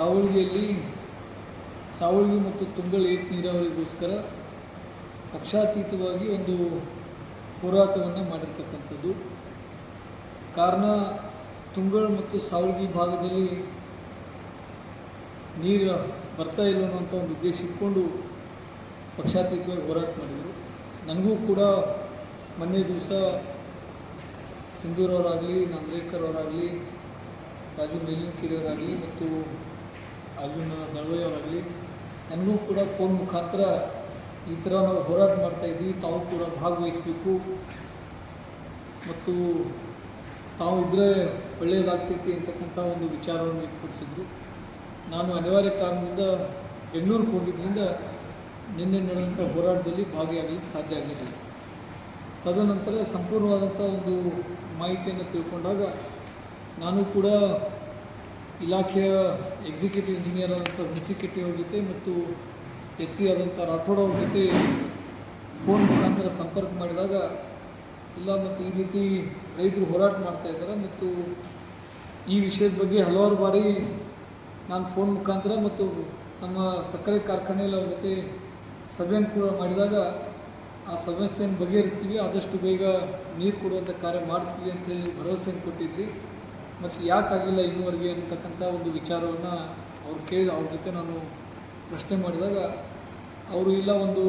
ಸಾವಳಗಿಯಲ್ಲಿ ಸಾವಳ್ಗಿ ಮತ್ತು ತುಂಗಳ ಏಟ್ ನೀರಾವರಿಗೋಸ್ಕರ ಪಕ್ಷಾತೀತವಾಗಿ ಒಂದು ಹೋರಾಟವನ್ನು ಮಾಡಿರ್ತಕ್ಕಂಥದ್ದು. ಕಾರಣ ತುಂಗಳ ಮತ್ತು ಸಾವಳ್ಗಿ ಭಾಗದಲ್ಲಿ ನೀರು ಬರ್ತಾ ಇಲ್ಲ ಅನ್ನುವಂಥ ಒಂದು ಉದ್ದೇಶ ಇಟ್ಕೊಂಡು ಪಕ್ಷಾತೀತವಾಗಿ ಹೋರಾಟ ಮಾಡಿದರು. ನನಗೂ ಕೂಡ ಮೊನ್ನೆ ದಿವಸ ಸಿಂಧೂರವರಾಗಲಿ, ನಾಂದ್ರೇಕರ್ ಅವರಾಗಲಿ, ರಾಜು ಮೇಲಿನ ಕಿರಿಯವರಾಗಲಿ ಮತ್ತು ಅರ್ಜುನ ನನ್ನ ಅವರಾಗಲಿ ನನಗೂ ಕೂಡ ಫೋನ್ ಮುಖಾಂತರ ಈ ಥರ ನಾವು ಹೋರಾಟ ಮಾಡ್ತಾ ಇದ್ವಿ. ತಾವು ಕೂಡ ಭಾಗವಹಿಸಬೇಕು. ಮತ್ತು ತಾವು ಇದ್ದರೆ ಒಳ್ಳೆಯದಾಗ್ತೈತಿ ಅಂತಕ್ಕಂಥ ಒಂದು ವಿಚಾರವನ್ನು ವ್ಯಕ್ತಪಡಿಸಿದ್ರು ನಾನು ಅನಿವಾರ್ಯ ಕಾರಣದಿಂದ ಬೆಂಗಳೂರಿಗೆ ಹೋಗಿದ್ದರಿಂದ ನಿನ್ನೆ ನಡೆದಂಥ ಹೋರಾಟದಲ್ಲಿ ಭಾಗಿಯಾಗಲಿಕ್ಕೆ ಸಾಧ್ಯ ಆಗಲಿಲ್ಲ ತದನಂತರ ಸಂಪೂರ್ಣವಾದಂಥ ಒಂದು ಮಾಹಿತಿಯನ್ನು ತಿಳ್ಕೊಂಡಾಗ ನಾನು ಕೂಡ ಇಲಾಖೆಯ ಎಕ್ಸಿಕ್ಯೂಟಿವ್ ಇಂಜಿನಿಯರ್ ಆದಂಥ ಹುಣಸಿಕೆಟ್ಟಿ ಅವ್ರ ಜೊತೆ ಮತ್ತು ಎಸ್ ಸಿ ಆದಂಥ ರಾಠೋಡ್ ಅವ್ರ ಜೊತೆ ಫೋನ್ ಮುಖಾಂತರ ಸಂಪರ್ಕ ಮಾಡಿದಾಗ ಇಲ್ಲ ಮತ್ತು ಈ ರೀತಿ ರೈತರು ಹೋರಾಟ ಮಾಡ್ತಾ ಇದ್ದಾರೆ ಮತ್ತು ಈ ವಿಷಯದ ಬಗ್ಗೆ ಹಲವಾರು ಬಾರಿ ನಾನು ಫೋನ್ ಮುಖಾಂತರ ಮತ್ತು ನಮ್ಮ ಸಕ್ಕರೆ ಕಾರ್ಖಾನೆಯಲ್ಲಿ ಅವ್ರ ಜೊತೆ ಸಭೆಯನ್ನು ಕೂಡ ಮಾಡಿದಾಗ ಆ ಸಮಸ್ಯೆಯನ್ನು ಬಗೆಹರಿಸ್ತೀವಿ, ಆದಷ್ಟು ಬೇಗ ನೀರು ಕೊಡುವಂಥ ಕಾರ್ಯ ಮಾಡ್ತೀವಿ ಅಂತೇಳಿ ಭರವಸೆಯನ್ನು ಕೊಟ್ಟಿದ್ರಿ ಮತ್ತು ಯಾಕಾಗಿಲ್ಲ ಇನ್ನೂವರೆಗೆ ಅಂತಕ್ಕಂಥ ಒಂದು ವಿಚಾರವನ್ನು ಅವ್ರು ಕೇಳಿ, ಅವ್ರ ಜೊತೆ ನಾನು ಪ್ರಶ್ನೆ ಮಾಡಿದಾಗ, ಅವರು ಇಲ್ಲ ಒಂದು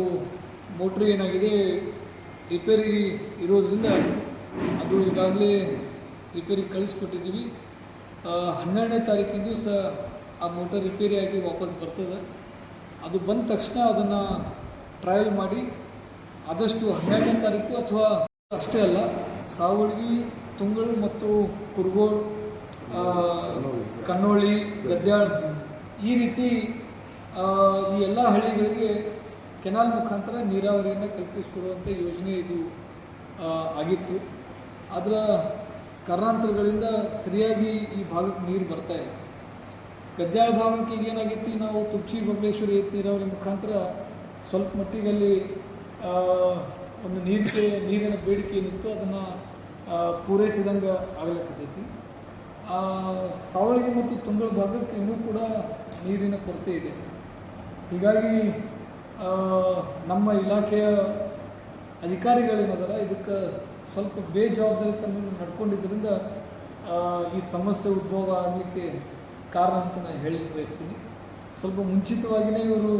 ಮೋಟ್ರ್ ಏನಾಗಿದೆ, ರಿಪೇರಿ ಇರೋದರಿಂದ ಅದು ಈಗಾಗಲೇ ರಿಪೇರಿ ಕಳಿಸ್ಕೊಟ್ಟಿದ್ದೀವಿ. ಹನ್ನೆರಡನೇ ತಾರೀಕಿನ ದಿವಸ ಆ ಮೋಟರ್ ಆಗಿ ವಾಪಸ್ ಬರ್ತದೆ. ಅದು ಬಂದ ತಕ್ಷಣ ಅದನ್ನು ಟ್ರಯಲ್ ಮಾಡಿ, ಆದಷ್ಟು ಹನ್ನೆರಡನೇ ತಾರೀಕು ಅಥವಾ ಅಷ್ಟೇ ಅಲ್ಲ, ಸಾವಳಗಿ ತುಂಗಳು ಮತ್ತು ಕುರುಗೋಡ್ ಕನ್ನೋಳಿ ಗದ್ದಾಳ್ ಈ ರೀತಿ ಈ ಎಲ್ಲ ಹಳ್ಳಿಗಳಿಗೆ ಕೆನಾಲ್ ಮುಖಾಂತರ ನೀರಾವರಿಯನ್ನು ಕಲ್ಪಿಸಿಕೊಡುವಂಥ ಯೋಜನೆ ಇದು ಆಗಿತ್ತು. ಅದರ ಕಾರಣಾಂತರಗಳಿಂದ ಸರಿಯಾಗಿ ಈ ಭಾಗಕ್ಕೆ ನೀರು ಬರ್ತಾ ಇಲ್ಲ. ಗದ್ದಾಳ ಭಾಗಕ್ಕೆ ಈಗ ಏನಾಗಿತ್ತು ನಾವು ತುಪ್ಚಿ ಬಬಲೇಶ್ವರಿ ನೀರಾವರಿ ಮುಖಾಂತರ ಸ್ವಲ್ಪ ಮಟ್ಟಿಗೆ ಅಲ್ಲಿ ಆ, ಒಂದು ನೀರಿಗೆ ನೀರಿನ ಬೇಡಿಕೆ ಏನಿತ್ತು ಅದನ್ನು ಪೂರೈಸಿದಂಗೆ ಆಗ್ಲಿಕ್ಕತ್ತೈತಿ ಸಾವಳಗಿ ಮತ್ತು ತುಂಗಳ ಭಾಗಕ್ಕೆ ಇನ್ನೂ ಕೂಡ ನೀರಿನ ಕೊರತೆ ಇದೆ. ಹೀಗಾಗಿ ನಮ್ಮ ಇಲಾಖೆಯ ಅಧಿಕಾರಿಗಳೇನದಾರ ಇದಕ್ಕೆ ಸ್ವಲ್ಪ ಬೇಜವಾಬ್ದಾರಿತನದಿಂದ ನಡ್ಕೊಂಡಿದ್ದರಿಂದ ಈ ಸಮಸ್ಯೆ ಉದ್ಭವ ಆಗಲಿಕ್ಕೆ ಕಾರಣ ಅಂತ ನಾನು ಹೇಳಿ ಬಯಸ್ತೀನಿ. ಸ್ವಲ್ಪ ಮುಂಚಿತವಾಗಿಯೇ ಇವರು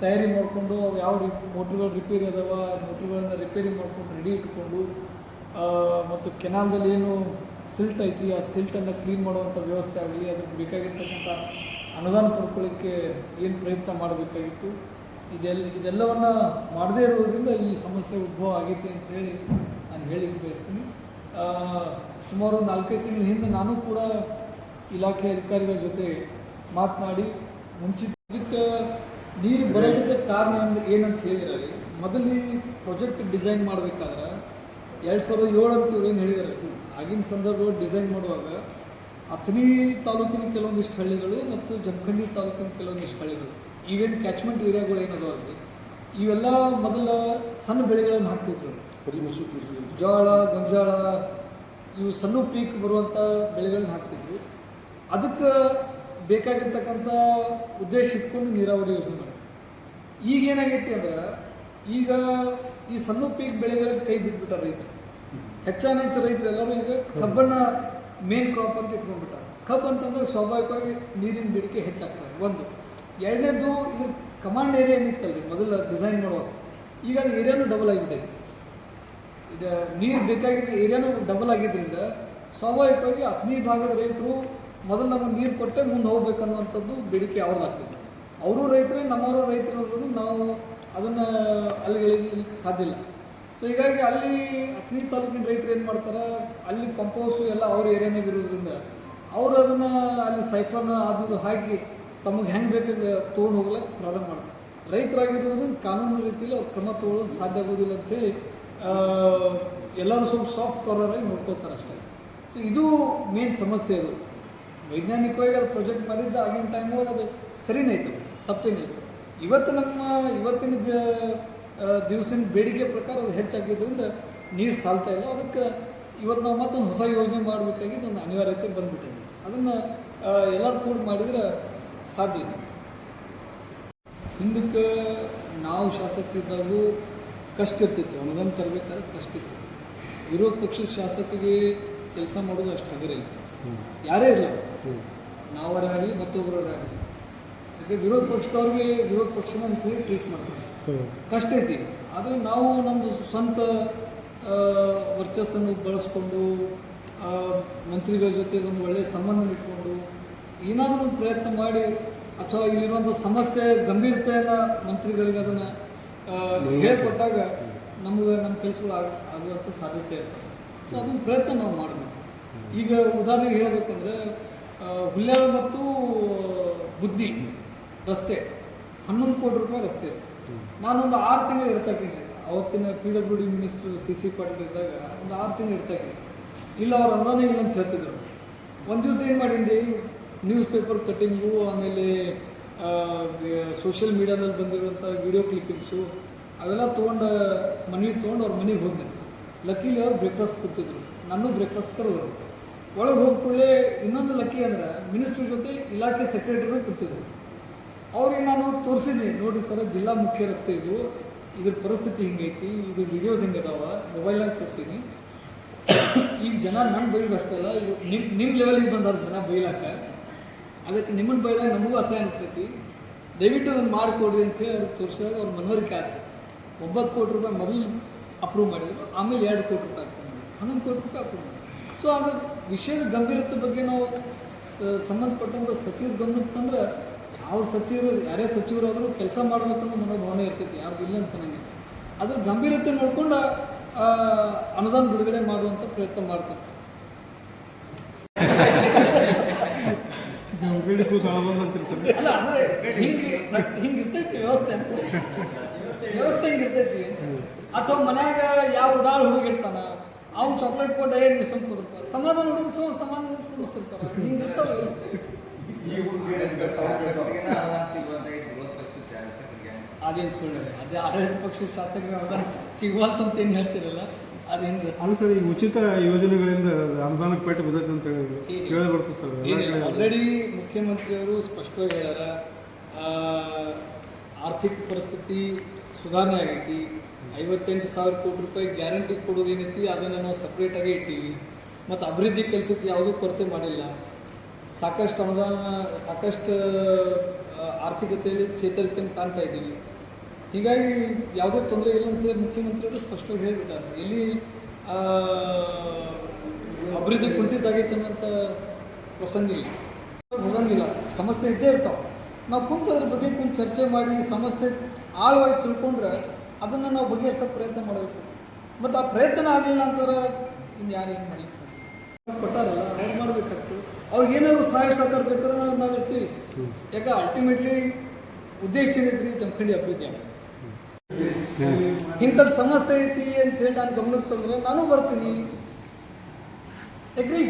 ತಯಾರಿ ಮಾಡಿಕೊಂಡು ಅವು ಯಾವ ರಿ ಮೋಟ್ರುಗಳು ರಿಪೇರಿ ಅದಾವ, ಮೋಟ್ರುಗಳನ್ನು ರಿಪೇರಿ ಮಾಡ್ಕೊಂಡು ರೆಡಿ ಇಟ್ಕೊಂಡು ಮತ್ತು ಕೆನಾಲ್ದಲ್ಲಿ ಏನು ಸಿಲ್ಟ್ ಐತಿ, ಆ ಸಿಲ್ಟನ್ನು ಕ್ಲೀನ್ ಮಾಡುವಂಥ ವ್ಯವಸ್ಥೆ ಆಗಲಿ, ಅದಕ್ಕೆ ಬೇಕಾಗಿರ್ತಕ್ಕಂಥ ಅನುದಾನ ಪಡ್ಕೊಳ್ಳಿಕ್ಕೆ ಏನು ಪ್ರಯತ್ನ ಮಾಡಬೇಕಾಗಿತ್ತು. ಇದೆಲ್ಲ ಇದೆಲ್ಲವನ್ನು ಮಾಡದೇ ಇರೋದ್ರಿಂದ ಈ ಸಮಸ್ಯೆ ಉದ್ಭವ ಆಗೈತೆ ಅಂತೇಳಿ ನಾನು ಹೇಳಿಕ್ಕೆ ಬಯಸ್ತೀನಿ. ಸುಮಾರು ನಾಲ್ಕೈದು ತಿಂಗಳ ಹಿಂದೆ ನಾನು ಕೂಡ ಇಲಾಖೆ ಅಧಿಕಾರಿಗಳ ಜೊತೆ ಮಾತನಾಡಿ ಮುಂಚಿತ ಇದಕ್ಕೆ ನೀರು ಬರೋದಕ್ಕೆ ಕಾರಣ ಏನಂತ ಹೇಳಿದ್ರಲ್ಲಿ, ಮೊದಲು ಪ್ರಾಜೆಕ್ಟ್ ಡಿಸೈನ್ ಮಾಡಬೇಕಾದ್ರೆ ಎರಡು ಸಾವಿರದ ಏಳು ಅಂತ ಇವ್ರು ಏನು ಹೇಳಿದ್ದಾರೆ ಆಗಿನ ಸಂದರ್ಭದಲ್ಲಿ ಡಿಸೈನ್ ಮಾಡುವಾಗ ಅಥಣಿ ತಾಲೂಕಿನ ಕೆಲವೊಂದಿಷ್ಟು ಹಳ್ಳಿಗಳು ಮತ್ತು ಜಮಖಂಡಿ ತಾಲೂಕಿನ ಕೆಲವೊಂದಿಷ್ಟು ಹಳ್ಳಿಗಳು. ಈವೇನು ಕ್ಯಾಚ್ಮೆಂಟ್ ಏರಿಯಾಗಳು ಏನದಾವಲ್ಲಿ ಇವೆಲ್ಲ ಮೊದಲ ಸಣ್ಣ ಬೆಳೆಗಳನ್ನು ಹಾಕ್ತಿದ್ರು. ಜೋಳ ಗೊಂಜಾಳ ಇವು ಸಣ್ಣ ಪೀಕ್ ಬರುವಂಥ ಬೆಳೆಗಳನ್ನ ಹಾಕ್ತಿದ್ರು. ಅದಕ್ಕೆ ಬೇಕಾಗಿರ್ತಕ್ಕಂಥ ಉದ್ದೇಶ ಇಟ್ಕೊಂಡು ನೀರಾವರಿ ಯೋಜನೆ ಮಾಡಿ ಈಗ ಏನಾಗೈತಿ ಅಂದ್ರೆ ಈಗ ಈ ಸಣ್ಣ ಪೀಕ್ ಬೆಳೆಗಳಿಗೆ ಕೈ ಬಿಟ್ಬಿಟ್ಟ ರೈತರು. ಹೆಚ್ಚಾನ ಹೆಚ್ಚು ರೈತರು ಎಲ್ಲರೂ ಈಗ ಕಬ್ಬನ್ನ ಮೇನ್ ಕ್ರಾಪ್ ಅಂತ ಇಟ್ಕೊಂಡ್ಬಿಟ್ಟಾರೆ. ಕಬ್ಬು ಅಂತಂದ್ರೆ ಸ್ವಾಭಾವಿಕವಾಗಿ ನೀರಿನ ಬೇಡಿಕೆ ಹೆಚ್ಚಾಗ್ತದೆ. ಒಂದು. ಎರಡನೇದು ಇದು ಕಮಾಂಡ್ ಏರಿಯಾ ಏನಿತ್ತಲ್ಲ, ಮೊದಲು ಡಿಸೈನ್ ಮಾಡುವಾಗ ಈಗ ಅದು ಏರಿಯಾನು ಡಬಲ್ ಆಗಿಬಿಟ್ಟಿದೆ. ಇದು ನೀರು ಬೇಕಾಗಿದ್ದ ಏರಿಯಾನು ಡಬಲ್ ಆಗಿದ್ದರಿಂದ ಸ್ವಾಭಾವಿಕವಾಗಿ ಅಥಣಿ ಭಾಗದ ರೈತರು ಮೊದಲು ನಮಗೆ ನೀರು ಕೊಟ್ಟೆ ಮುಂದೆ ಹೋಗ್ಬೇಕನ್ನುವಂಥದ್ದು ಬೇಡಿಕೆ ಅವ್ರದ್ದಾಗ್ತದೆ. ಅವರು ರೈತರೇ, ನಮ್ಮವರು ರೈತರು ನಾವು ಅದನ್ನು ಅಲ್ಲಿ ಇಳಿಲಿಕ್ಕೆ ಸಾಧ್ಯ ಇಲ್ಲ. ಸೊ ಹೀಗಾಗಿ ಅಲ್ಲಿ ಅಥಣಿ ತಾಲೂಕಿನ ರೈತರು ಏನು ಮಾಡ್ತಾರೆ ಅಲ್ಲಿ ಪಂಪ್ ಎಲ್ಲ ಅವ್ರ ಏರಿಯಾನಾಗ ಇರೋದ್ರಿಂದ ಅವರು ಅದನ್ನು ಅಲ್ಲಿ ಸೈಫರ್ನ ಅದು ಹಾಕಿ ತಮಗೆ ಹೆಂಗೆ ಬೇಕಾಗ ತೊಗೊಂಡು ಹೋಗ್ಲಿಕ್ಕೆ ಪ್ರಾರಂಭ ಮಾಡ್ತಾರೆ. ರೈತರಾಗಿರೋದ್ರಿಂದ ಕಾನೂನು ರೀತಿಯಲ್ಲಿ ಅವ್ರು ಕ್ರಮ ತೊಗೊಳ್ಳೋದು ಸಾಧ್ಯ ಆಗೋದಿಲ್ಲ ಅಂತೇಳಿ ಆ, ಎಲ್ಲರೂ ಸ್ವಲ್ಪ ಸಾಫ್ಟ್ ಕಾರ್ನರ್ ಆಗಿ ನೋಡ್ಕೋತಾರೆ ಅಷ್ಟೇ. ಸೊ ಇದು ಮೇನ್ ಸಮಸ್ಯೆ ಅದು. ವೈಜ್ಞಾನಿಕವಾಗಿ ಅದು ಪ್ರೊಜೆಕ್ಟ್ ಮಾಡಿದ್ದ ಆಗಿನ ಟೈಮ್ ಒಳಗೆ ಅದು ಸರಿನೇ ಐತೆ ತಪ್ಪೇನಿಲ್ಲ. ಇವತ್ತು ನಮ್ಮ ಇವತ್ತಿನ ದಿವಸಿನ ಬೇಡಿಕೆ ಪ್ರಕಾರ ಅದು ಹೆಚ್ಚಾಗಿದ್ದರಿಂದ ನೀರು ಸಾಲ್ತಾ ಇಲ್ಲ. ಅದಕ್ಕೆ ಇವತ್ತು ನಾವು ಮತ್ತೊಂದು ಹೊಸ ಯೋಜನೆ ಮಾಡಬೇಕಾಗಿದ್ದು ಒಂದು ಅನಿವಾರ್ಯತೆ ಬಂದ್ಬಿಟ್ಟಿದೆ. ಅದನ್ನು ಎಲ್ಲರೂ ಕೂಡ ಮಾಡಿದ್ರೆ ಸಾಧ್ಯ ಇದೆ ಹಿಂದಕ್ಕೆ ನಾವು ಶಾಸಕರಿದ್ದಾಗೂ ಕಷ್ಟ ಇರ್ತಿತ್ತು. ಅನುದಾನ ತರಬೇಕಾದ್ರೆ ಕಷ್ಟ ಇತ್ತು. ವಿರೋಧ ಪಕ್ಷದ ಶಾಸಕರಿಗೆ ಕೆಲಸ ಮಾಡೋದು ಅಷ್ಟು ಹಗರಿಲ್ಲ. ಯಾರೇ ಇರಲ್ಲ ನಾವರೇ ಆಗಲಿ ಮತ್ತೊಬ್ಬರವರೇ ಆಗಲಿ. ಯಾಕೆ ವಿರೋಧ ಪಕ್ಷದವ್ರಿಗೆ ವಿರೋಧ ಪಕ್ಷನ ಅಂತೇಳಿ ಟ್ರೀಟ್ ಮಾಡ್ತಾರೆ. ಕಷ್ಟ ಐತಿ. ಆದರೆ ನಾವು ನಮ್ಮದು ಸ್ವಂತ ವರ್ಚಸ್ಸನ್ನು ಬಳಸ್ಕೊಂಡು ಆ, ಮಂತ್ರಿಗಳ ಜೊತೆ ಒಂದು ಒಳ್ಳೆಯ ಸಂಬಂಧ ಇಟ್ಕೊಂಡು ಏನಾದರೂ ಒಂದು ಪ್ರಯತ್ನ ಮಾಡಿ ಅಥವಾ ಇಲ್ಲಿರುವಂಥ ಸಮಸ್ಯೆ ಗಂಭೀರತೆಯನ್ನು ಮಂತ್ರಿಗಳಿಗೆ ಅದನ್ನು ಹೇಳಿಕೊಟ್ಟಾಗ ನಮಗೆ ನಮ್ಮ ಕೆಲಸಗಳು ಆಗ ಆಗುವಂಥ ಸಾಧ್ಯತೆ ಇರ್ತದೆ. ಸೊ ಅದನ್ನು ಪ್ರಯತ್ನ ನಾವು ಮಾಡಬೇಕು. ಈಗ ಉದಾಹರಣೆಗೆ ಹೇಳಬೇಕಂದ್ರೆ ಹುಲ್ಯಾಳ ಮತ್ತು ಬುದ್ಧಿ. ರಸ್ತೆ. ಹನ್ನೊಂದು ಕೋಟಿ ರೂಪಾಯಿ ರಸ್ತೆ ನಾನೊಂದು ಆರು ತಿಂಗಳು ಇಡ್ತಾಕಿದ್ದೆ ಅವತ್ತಿನ P W D minister, C C Patil ಇದ್ದಾಗ ಒಂದು ಆರು ತಿಂಗಳು ಇಡ್ತಾಕಿದ್ದೆ ಇಲ್ಲ, ಅವ್ರು ಅನುದಾನ ಇಲ್ಲ ಅಂತ ಹೇಳ್ತಿದ್ರು. ಒಂದು ದಿವಸ ಏನು ಮಾಡಿದ್ರಿ? ನ್ಯೂಸ್ ಪೇಪರ್ ಕಟ್ಟಿಂಗು, ಆಮೇಲೆ ಸೋಷಿಯಲ್ ಮೀಡಿಯಾದಲ್ಲಿ ಬಂದಿರುವಂಥ ವಿಡಿಯೋ ಕ್ಲಿಪ್ಪಿಂಗ್ಸು, ಅವೆಲ್ಲ ತೊಗೊಂಡು ಮನೆಗೆ ತೊಗೊಂಡು ಅವ್ರ ಮನೆಗೆ ಹೋದೆ ಲಕ್ಕಿಲಿ ಅವ್ರು ಬ್ರೇಕ್ಫಾಸ್ಟ್ ಕೂತಿದ್ರು ನಾನು ಬ್ರೇಕ್ಫಾಸ್ಟ್ ಕರು ಒಳಗೆ ಹೋದ ಇನ್ನೊಂದು ಲಕ್ಕಿ ಅಂದ್ರೆ ಮಿನಿಸ್ಟ್ರ್ ಜೊತೆ ಇಲಾಖೆ ಸೆಕ್ರೆಟರಿ ಕೂತಿದ್ರು. ಅವ್ರಿಗೆ ನಾನು ತೋರಿಸಿದ್ದೀನಿ ನೋಡಿ ಸರ್, ಜಿಲ್ಲಾ ಮುಖ್ಯ ರಸ್ತೆ ಇದು. ಇದ್ರ ಪರಿಸ್ಥಿತಿ ಹಿಂಗೈತಿ. ಇದು ವಿಡಿಯೋಸ್ ಹಿಂಗಿದಾವ. ಮೊಬೈಲ್ನಾಗ ತೋರಿಸಿದ್ದೀನಿ ಈಗ ಜನ ನನ್ನ ಇವ್ ನಿಮ್ಮ ನಿಮ್ಮ ಲೆವೆಲಿಗೆ ಬಂದಾರ ಜನ ಬೈಲಾಕ. ಅದಕ್ಕೆ ನಿಮ್ಮನ್ನು ಬೈದಾಗ ನಮಗೂ ಅಸಹ್ಯ ಅನಿಸ್ತೈತಿ. ದಯವಿಟ್ಟು ಅದನ್ನು ಮಾಡಿಕೊಡ್ರಿ ಅಂತೇಳಿ ಅವ್ರು ತೋರಿಸಿದಾಗ ಅವ್ರ ಮನವರಿಕೆ ಆಯ್ತು ಒಂಬತ್ತು ಕೋಟಿ ರೂಪಾಯಿ ಮೊದಲು ಅಪ್ರೂವ್ ಮಾಡಿದ್ರು. ಆಮೇಲೆ ಎರಡು ಕೋಟಿ ರೂಪಾಯಿ ಹನ್ನೊಂದು ಕೋಟಿ ರೂಪಾಯಿ ಅಪ್ರೂವ್ ಮಾಡಿದ್ರು. ಸೊ ಅದ್ರ ವಿಷಯದ ಗಂಭೀರತೆ ಬಗ್ಗೆ ನಾವು ಸಂಬಂಧಪಟ್ಟಂಥ ಸಚಿವ ಗಮನಕ್ಕೆ ತಂದ್ರೆ ಯಾವ ಸಚಿವರು ಯಾರೇ ಸಚಿವರಾದರೂ ಕೆಲಸ ಮಾಡಬೇಕನ್ನೋ ಮನೋಭಾವನೆ ಇರ್ತೈತಿ ಯಾರ್ದು ಇಲ್ಲ ಅಂತ ನನಗೆ ಅದ್ರ ಗಂಭೀರತೆ ನೋಡಿಕೊಂಡು ಅನುದಾನ ಬಿಡುಗಡೆ ಮಾಡುವಂಥ ಪ್ರಯತ್ನ ಮಾಡ್ತಿರ್ತಾರೆ ಅಲ್ಲ ಅಂದ್ರೆ ಹಿಂಗೆ ಹಿಂಗೆ ಇರ್ತೈತಿ ವ್ಯವಸ್ಥೆ ಅಂತ. ವ್ಯವಸ್ಥೆ ಹಿಂಗೆ ಇರ್ತೈತಿ. ಅಥವಾ ಮನ್ಯಾಗ ಯಾವ ಉಡಾಳ ಹುಡುಗ ಇರ್ತಾನ ಅವ್ನು ಚಾಕ್ಲೇಟ್ ಕೊಟ್ಟು ಏನು ನಿಸಂ ಕುದಿರ್ತಾರೆ ಸಮಾಧಾನ ಹುಡುಗಿಸೋ ಸಮಾಧಾನ ಕುಡಿಸ್ತಿರ್ತಾರ. ಹಿಂಗೆ ಇರ್ತಾವ ವ್ಯವಸ್ಥೆ. ಅದೇನು ಸುಳ್ಳು ಅದೇ ಆಡಳಿತ ಪಕ್ಷದ ಶಾಸಕರು ಏನು ಹೇಳ್ತಿರಲ್ಲ? ಅದೇನು ಅಲ್ಲ ಸರ್ ಈ ಉಚಿತ ಯೋಜನೆಗಳಿಂದ ಅನುದಾನಕ್ಕೆ ಪೇಟೆ ಬಿದ್ದೈತೆ ಅಂತ ಹೇಳಿದ್ರು ಕೇಳಿ ಬರ್ತದೆ ಸರ್ ಆಲ್ರೆಡಿ ಮುಖ್ಯಮಂತ್ರಿಯವರು ಸ್ಪಷ್ಟವಾಗಿ ಹೇಳ್ಯಾರ ಆ, ಆರ್ಥಿಕ ಪರಿಸ್ಥಿತಿ ಸುಧಾರಣೆ ಆಗೈತಿ. ಐವತ್ತೆಂಟು ಸಾವಿರ ಕೋಟಿ ರೂಪಾಯಿ ಗ್ಯಾರಂಟಿ ಕೊಡೋದೇನೈತಿ ಅದನ್ನು ನಾವು ಸಪ್ರೇಟಾಗಿ ಇಟ್ಟೀವಿ. ಮತ್ತು ಅಭಿವೃದ್ಧಿ ಕೆಲಸಕ್ಕೆ ಯಾವುದೂ ಕೊರತೆ ಮಾಡಿಲ್ಲ. ಸಾಕಷ್ಟು ಅನುದಾನ, ಸಾಕಷ್ಟು ಆರ್ಥಿಕತೆಯಲ್ಲಿ ಚೇತರಿಕೆಯನ್ನು ಕಾಣ್ತಾ ಇದ್ದೀವಿ. ಹೀಗಾಗಿ ಯಾವುದೇ ತೊಂದರೆ ಇಲ್ಲ ಅಂತ ಮುಖ್ಯಮಂತ್ರಿಯವರು ಸ್ಪಷ್ಟವಾಗಿ ಹೇಳಿಬಿಟ್ಟಾರೆ ಎಲ್ಲಿ ಅಭಿವೃದ್ಧಿ ಕುಂಠಿತ ಆಗೈತೆ ಅನ್ನೋಂಥ ಪ್ರಸಂಗ ಇಲ್ಲ. ಹೋಗಂಗಿಲ್ಲ ಸಮಸ್ಯೆ ಇದ್ದೇ ಇರ್ತಾವೆ. ನಾವು ಕುಂತು ಅದ್ರ ಬಗ್ಗೆ ಕುಂತು ಚರ್ಚೆ ಮಾಡಿ, ಸಮಸ್ಯೆ ಆಳವಾಗಿ ತಿಳ್ಕೊಂಡ್ರೆ ಅದನ್ನು ನಾವು ಬಗೆಹರಿಸೋ ಪ್ರಯತ್ನ ಮಾಡಬೇಕು. ಮತ್ತು ಆ ಪ್ರಯತ್ನ ಆಗಲಿಲ್ಲ ಅಂತಾರೆ ಇನ್ನು ಯಾರು ಏನು ಮಾಡಲಿಕ್ಕೆ ಸಾಧ್ಯ? ಕೊಟ್ಟಾರಲ್ಲ ಅವ್ರು ಮಾಡಬೇಕಾಗ್ತದೆ. ಅವ್ರಿಗೆ ಏನಾದ್ರು ಸಹಾಯ ಸಹಕಾರ ಬೇಕಾದ್ರೆ ನಾವು ಇರ್ತೀವಿ ಯಾಕೆ ಅಲ್ಟಿಮೇಟ್ಲಿ ಉದ್ದೇಶ ಏನೈತ್ರಿ ಜಮಖಂಡಿ ಅಭಿವೃದ್ಧಿ. ಇಂಥದ್ದು ಸಮಸ್ಯೆ ಐತಿ ಅಂತ ಹೇಳಿ ನಾನು ಗಮನಕ್ಕೆ ತಂದ್ರೆ ನಾನು ಬರ್ತೀನಿ. ಅಗ್ರಿ